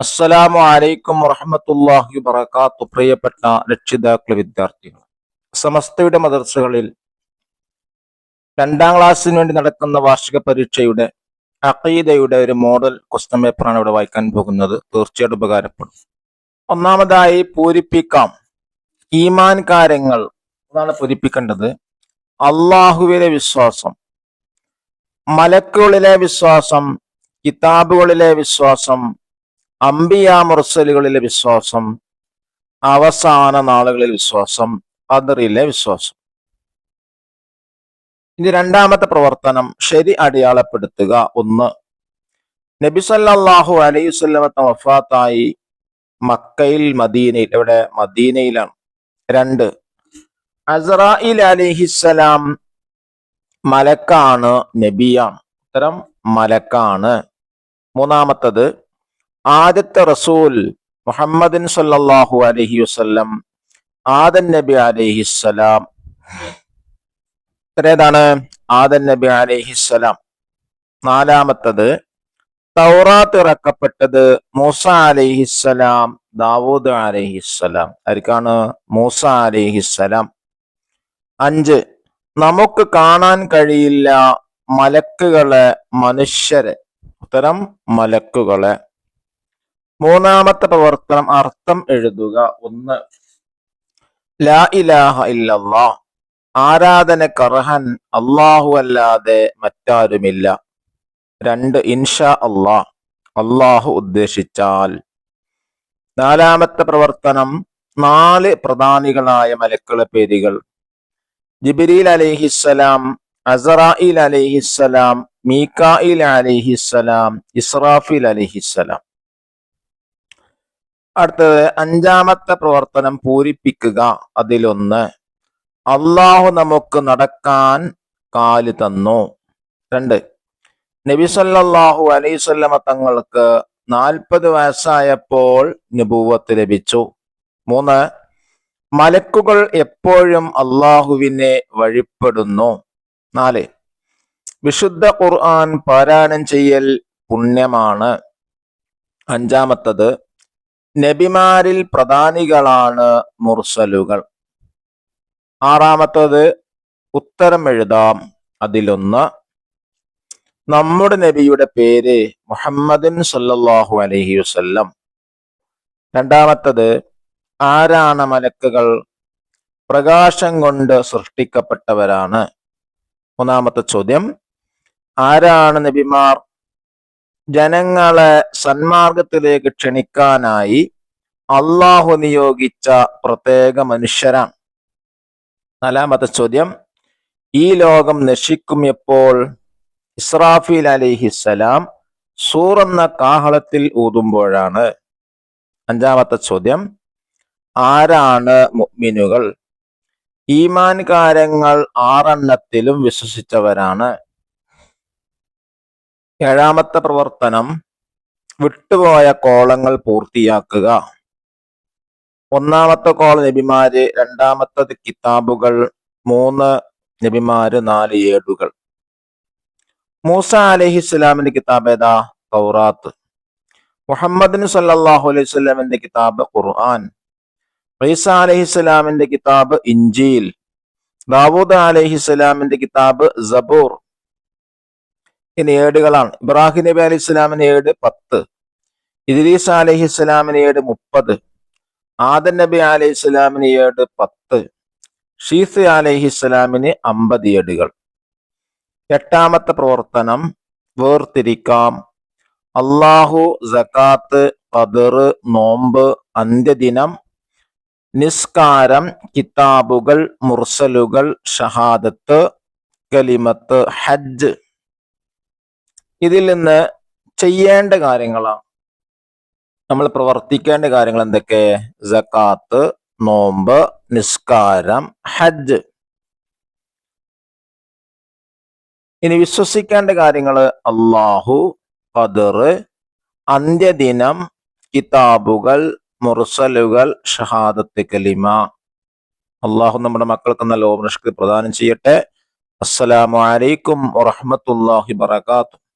അസ്സലാമു അലൈക്കും വറഹമത്തല്ലാഹി വബറകാത്തു. പ്രിയപ്പെട്ട രക്ഷിതാക്കളെ വിദ്യാർത്ഥികൾ സമസ്തയുടെ മദർസകളിൽ രണ്ടാം ക്ലാസ്സിന് വേണ്ടി നടക്കുന്ന വാർഷിക പരീക്ഷയുടെ അഖീദയുടെ ഒരു മോഡൽ ക്വസ്റ്റ്യൻ പേപ്പറാണ് ഇവിടെ വായിക്കാൻ പോകുന്നത്. തീർച്ചയായിട്ടും ഉപകാരപ്പെടും. ഒന്നാമതായി പൂരിപ്പിക്കാം. ഈമാൻ കാര്യങ്ങൾ അതാണ് പൂരിപ്പിക്കേണ്ടത്. അള്ളാഹുവിലെ വിശ്വാസം മലക്കുകളിലെ വിശ്വാസം കിതാബുകളിലെ വിശ്വാസം അംബിയ മുറസലുകളിലെ വിശ്വാസം അവസാന നാളുകളിലെ വിശ്വാസം അതിറിലെ വിശ്വാസം. ഇനി രണ്ടാമത്തെ പ്രവർത്തനം ശരി അടയാളപ്പെടുത്തുക. ഒന്ന് നബി സല്ലല്ലാഹു അലൈഹി വഫാത്തായി മക്കയിൽ മദീനയിൽ ഇവിടെ മദീനയിലാണ്. രണ്ട് അസറായിൽ അലിഹിസലാം മലക്കാണ് നബിയാണ്. ഉത്തരം മലക്കാണ്. മൂന്നാമത്തത് ആദ്യത്തെ റസൂൽ മുഹമ്മദിൻ സല്ലാഹു അലഹി വസ്ലം ആദൻ നബി അലഹിസ്സലാം ഇത്രേതാണ് ആദൻ നബി അലഹിസ്സലാം നാലാമത്തത് തൗറാത്ത് ഇറക്കപ്പെട്ടത് മൂസ അലഹിസ്സലാം ദാവൂദ് അലഹിസ്സലാം ആർക്കാണ് മൂസ അലഹിസ്സലാം അഞ്ച് നമുക്ക് കാണാൻ കഴിയില്ല മലക്കുകളെ മനുഷ്യരെ. ഉത്തരം മലക്കുകളെ. മൂന്നാമത്തെ പ്രവർത്തനം അർത്ഥം എഴുതുക. ഒന്ന് ലാ ഇലാഹ ഇല്ലല്ലാ. കർഹൻ അള്ളാഹു അല്ലാതെ മറ്റാരുമില്ല. രണ്ട് ഇൻഷാ അള്ളാ അള്ളാഹു ഉദ്ദേശിച്ചാൽ. നാലാമത്തെ പ്രവർത്തനം നാല് പ്രധാനികളായ മലക്കളെ പേരുകൾ. ജിബിരിൽ അലിഹിസ്സലാം അസറായിൽ അലിഹിസ്സലാം മീക്കായിൽ അലിഹിസ്സലാം ഇസ്രാഫിൽ അലിഹിസ്സലാം. അടുത്തത് അഞ്ചാമത്തെ പ്രവർത്തനം പൂരിപ്പിക്കുക. അതിലൊന്ന് അള്ളാഹു നമുക്ക് നടക്കാൻ കാൽ തന്നു. രണ്ട് നബിസല്ലാഹു അലൈവല്ലമ തങ്ങൾക്ക് നാൽപ്പത് വയസ്സായപ്പോൾ നിപൂവത്ത് ലഭിച്ചു. മൂന്ന് മലക്കുകൾ എപ്പോഴും അള്ളാഹുവിനെ വഴിപ്പെടുന്നു. നാല് വിശുദ്ധ ഖുർആൻ പാരായണം ചെയ്യൽ പുണ്യമാണ്. അഞ്ചാമത്തത് നബിമാരിൽ പ്രധാനികളാണ് മുർസലുകൾ. ആറാമത്തത് ഉത്തരം എഴുതാം. അതിലൊന്ന് നമ്മുടെ നബിയുടെ പേര് മുഹമ്മദിൻ സല്ലാഹു അലഹി വസ്ല്ലം. രണ്ടാമത്തത് ആരാണ് മലക്കുകൾ? പ്രകാശം കൊണ്ട് സൃഷ്ടിക്കപ്പെട്ടവരാണ്. മൂന്നാമത്തെ ചോദ്യം ആരാണ് നബിമാർ? ജനങ്ങളെ സന്മാർഗത്തിലേക്ക് ക്ഷണിക്കാനായി അള്ളാഹു നിയോഗിച്ച പ്രത്യേക മനുഷ്യരാണ്. നാലാമത്തെ ചോദ്യം ഈ ലോകം നശിക്കും എപ്പോൾ? ഇസ്രാഫീൽ അലിഹിസലാം സൂറെന്ന കാഹളത്തിൽ ഊതുമ്പോഴാണ്. അഞ്ചാമത്തെ ചോദ്യം ആരാണ് മുഅ്മിനുകൾ? ഈമാൻ കാര്യങ്ങൾ ആറെണ്ണത്തിലും വിശ്വസിച്ചവരാണ്. ഏഴാമത്തെ പ്രവർത്തനം വിട്ടുപോയ കോളങ്ങൾ പൂർത്തിയാക്കുക. ഒന്നാമത്തെ കോൾ നബിമാര് രണ്ടാമത്തത് കിതാബുകൾ മൂന്ന് നബിമാര് നാല് ഏടുകൾ. മൂസ അലഹി ഇസ്ലാമിന്റെ കിതാബ് ഏതാ? തൗറാത്ത്. മുഹമ്മദിന് സല്ലാഹു അലൈഹി സ്വലാമിന്റെ കിതാബ് ഖുർആൻ. ഈസ അലഹി ഇസ്ലാമിന്റെ കിതാബ് ഇഞ്ചീൽ ദാവൂദ് അലഹി ഇസ്ലാമിന്റെ കിതാബ് സബൂർ. ഇനി ഏടുകളാണ് ഇബ്രാഹിം നബി അലി ഇസ്ലാമിന് ഏട് പത്ത്. ഇദ്രീസ് അലഹി ഇസ്ലാമിന് ഏട് മുപ്പത്. ആദൻ നബി അലൈഹി ഇസ്ലാമിന് ഏട് പത്ത്. ഷീസ് അലഹി ഇസ്ലാമിന് അമ്പത് ഏടുകൾ. എട്ടാമത്തെ പ്രവർത്തനം വേർതിരിക്കാം. അള്ളാഹു ജക്കാത്ത് ഖദർ നോമ്പ് അന്ത്യദിനം നിസ്കാരം കിതാബുകൾ മുർസലുകൾ ഷഹാദത്ത് കലിമത്ത് ഹജ്ജ് ഇതിൽ നിന്ന് ചെയ്യേണ്ട കാര്യങ്ങളാണ്. നമ്മൾ പ്രവർത്തിക്കേണ്ട കാര്യങ്ങൾ എന്തൊക്കെ? ജക്കാത്ത് നോമ്പ് നിസ്കാരം ഹജ്ജ്. ഇനി വിശ്വസിക്കേണ്ട കാര്യങ്ങൾ അള്ളാഹു ഖദർ അന്ത്യദിനം കിതാബുകൾ മുർസലുകൾ ഷഹാദത്ത് കലിമ. അള്ളാഹു നമ്മുടെ മക്കൾക്ക് നല്ല ഓർമ്മ പ്രദാനം ചെയ്യട്ടെ. അസ്സലാമലൈക്കും വറഹമത്തല്ലാഹി വബറകാതുഹു.